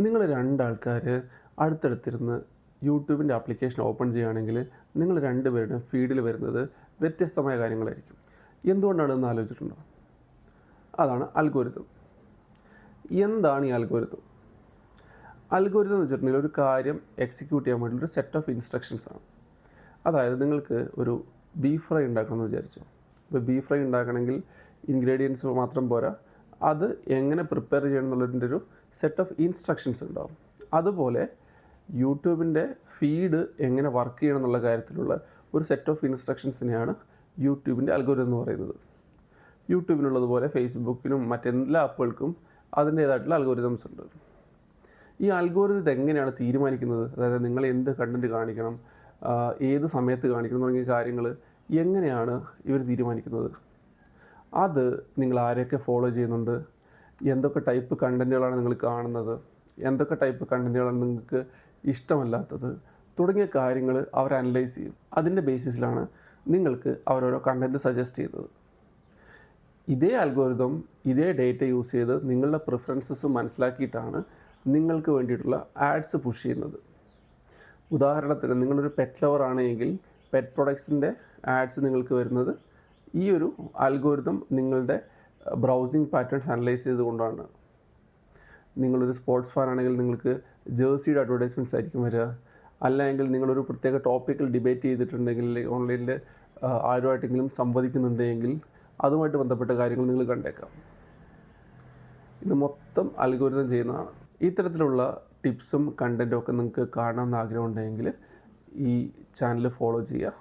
നിങ്ങൾ രണ്ടാൾക്കാർ അടുത്തടുത്തിരുന്ന് യൂട്യൂബിന്റെ application open ചെയ്യുകയാണെങ്കിൽ നിങ്ങൾ രണ്ടുപേരുടെയും ഫീഡിൽ വരുന്നത് വ്യത്യസ്തമായ കാര്യങ്ങളായിരിക്കും. എന്തുകൊണ്ടാണെന്ന് ആലോചിച്ചിട്ടുണ്ടോ? അതാണ് അൽഗോരിതം. എന്താണ് ഈ അൽഗോരിതം? അൽഗോരിതം എന്ന് വെച്ചിട്ടുണ്ടെങ്കിൽ ഒരു കാര്യം എക്സിക്യൂട്ട് ചെയ്യാൻ വേണ്ടി ഒരു സെറ്റ് ഓഫ് ഇൻസ്ട്രക്ഷൻസ് ആണ്. അതായത് നിങ്ങൾക്ക് ഒരു ബീഫ് ഫ്രൈ ഉണ്ടാക്കണമെന്ന് വിചാരിച്ചു. അപ്പോൾ ബീഫ് ഫ്രൈ ഉണ്ടാക്കണമെങ്കിൽ ഇൻഗ്രീഡിയൻസ് മാത്രം പോരാ. അത് എങ്ങനെ പ്രിപ്പയർ ചെയ്യണം എന്നുള്ളതിന്റെ ഒരു സെറ്റ് ഓഫ് ഇൻസ്ട്രക്ഷൻസ് ഉണ്ടാവും. അതുപോലെ യൂട്യൂബിന്റെ ഫീഡ് എങ്ങനെ വർക്ക് ചെയ്യണം എന്നുള്ള കാര്യത്തിലുള്ള ഒരു സെറ്റ് ഓഫ് ഇൻസ്ട്രക്ഷൻസിനെയാണ് യൂട്യൂബിന്റെ അൽഗോരിതം എന്ന് പറയുന്നത്. യൂട്യൂബിനുള്ളതുപോലെ ഫേസ്ബുക്കിനും മറ്റെല്ലാ ആപ്പുകൾക്കും അതിന്റേതായിട്ടുള്ള അൽഗോരിതംസ് ഉണ്ട്. ഈ അൽഗോരിതം എങ്ങനെയാണ് തീരുമാനിക്കുന്നത്? അതായത് നിങ്ങൾ എന്ത് കണ്ടന്റ് കാണിക്കണം ഏത് സമയത്ത് കാണിക്കണം തുടങ്ങിയ കാര്യങ്ങൾ എങ്ങനെയാണ് ഇവർ തീരുമാനിക്കുന്നത്? അത് നിങ്ങൾ ആരെയൊക്കെ ഫോളോ ചെയ്യുന്നുണ്ട്? എന്തൊക്കെ ടൈപ്പ് കണ്ടന്റുകളാണ് നിങ്ങൾ കാണുന്നത്? എന്തൊക്കെ ടൈപ്പ് കണ്ടന്റുകളാണ് നിങ്ങൾക്ക് ഇഷ്ടമല്ലാത്തത്? തുടങ്ങിയ കാര്യങ്ങൾ അവർ അനലൈസ് ചെയ്യും. അതിന്റെ ബേസിസിലാണ് നിങ്ങൾക്ക് അവരോരോ കണ്ടന്റ് സജസ്റ്റ് ചെയ്യുന്നത്. ഇതേ അൽഗോരിതം ഇതേ ഡേറ്റ യൂസ് ചെയ്ത് നിങ്ങളുടെ പ്രിഫറൻസസ് മനസ്സിലാക്കിയിട്ടാണ് നിങ്ങൾക്ക് വേണ്ടിയിട്ടുള്ള ആഡ്സ് പുഷ് ചെയ്യുന്നത്. ഉദാഹരണത്തിന് നിങ്ങളൊരു പെറ്റ് ലവർ ആണെങ്കിൽ പെറ്റ് പ്രൊഡക്ട്സിന്റെ ആഡ്സ് നിങ്ങൾക്ക് വരുന്നത് ഈ ഒരു അൽഗോരിതം നിങ്ങളുടെ ബ്രൗസിങ് പാറ്റേൺസ് അനലൈസ് ചെയ്തുകൊണ്ടാണ്. നിങ്ങളൊരു സ്പോർട്സ് ഫാൻ ആണെങ്കിൽ നിങ്ങൾക്ക് ജേഴ്സിയുടെ അഡ്വർടൈസ്മെന്റ്സ് ആയിരിക്കും വരിക. അല്ലെങ്കിൽ നിങ്ങളൊരു പ്രത്യേക ടോപ്പിക്കിൽ ഡിബേറ്റ് ചെയ്തിട്ടുണ്ടെങ്കിൽ ഓൺലൈനിൽ ആരുമായിട്ടെങ്കിലും സംവദിക്കുന്നുണ്ടെങ്കിൽ അതുമായിട്ട് ബന്ധപ്പെട്ട കാര്യങ്ങൾ നിങ്ങൾ കണ്ടേക്കാം. ഇത് മൊത്തം അൽഗോരിതം ചെയ്യുന്നതാണ്. ഇത്തരത്തിലുള്ള ടിപ്സും കണ്ടന്റും ഒക്കെ നിങ്ങൾക്ക് കാണണമെന്ന് ആഗ്രഹമുണ്ടെങ്കിൽ ഈ ചാനൽ ഫോളോ ചെയ്യുക.